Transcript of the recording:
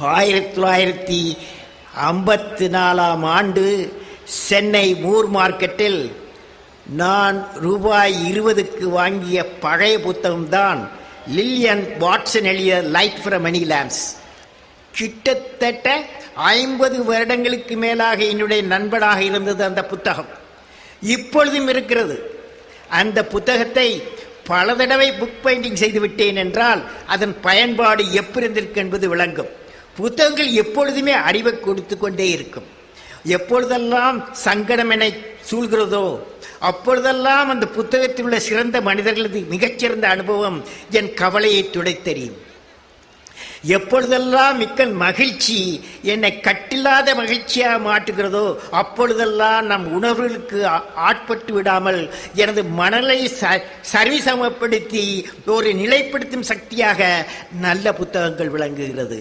ஆயிரத்தி தொள்ளாயிரத்தி ஐம்பத்தி நாலாம் ஆண்டு சென்னை மூர் மார்க்கெட்டில் நான் ரூபாய் இருபதுக்கு வாங்கிய பழைய புத்தகம்தான் லில்லியன் வாட்சன் எழுதிய லைட் ஃப்ரம் மணி லேம்ப்ஸ் கிட்டத்தட்ட ஐம்பது வருடங்களுக்கு மேலாக என்னுடைய நண்பனாக இருந்தது அந்த புத்தகம். இப்பொழுதும் இருக்கிறது. அந்த புத்தகத்தை பல தடவை புக் பைண்டிங் செய்து விட்டேன் என்றால் அதன் பயன்பாடு எப்படி இருந்திருக்கு என்பது விளங்கும். புத்தகங்கள் எப்பொழுதுமே அறிவை கொடுத்து கொண்டே இருக்கும். எப்பொழுதெல்லாம் சங்கடம் என சூழ்கிறதோ அப்பொழுதெல்லாம் அந்த புத்தகத்தில் உள்ள சிறந்த மனிதர்களது மிகச்சிறந்த அனுபவம் என் கவலையை துடைத்தறியும். எப்பொழுதெல்லாம் மிக்க மகிழ்ச்சி என்னை கட்டில்லாத மகிழ்ச்சியாக மாற்றுகிறதோ அப்பொழுதெல்லாம் நம் உணர்வுகளுக்கு ஆட்பட்டு விடாமல் எனது மணலை ச சரிசமப்படுத்தி ஒரு நிலைப்படுத்தும் சக்தியாக நல்ல புத்தகங்கள் விளங்குகிறது.